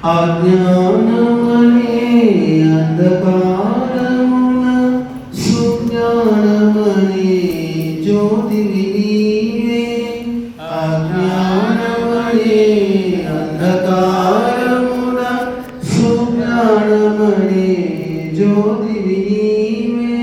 അജ്ഞാനമണി അന്ധകാരമുണ സുജ്ഞാനമണി ജ്യോതി വിനീവേ അജ്ഞാനമണി അന്ധകാരമുണ സുജ്ഞാനമണി ജ്യോതി വിനീവേ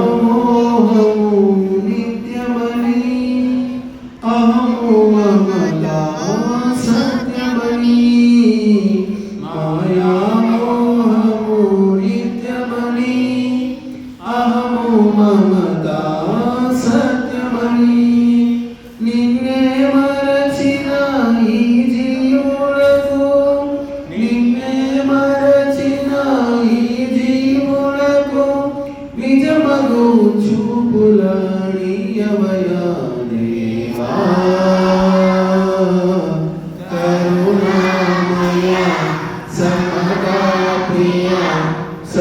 ममला सत्यमणि। माया मोहमूरित्यमणि अहमो ममता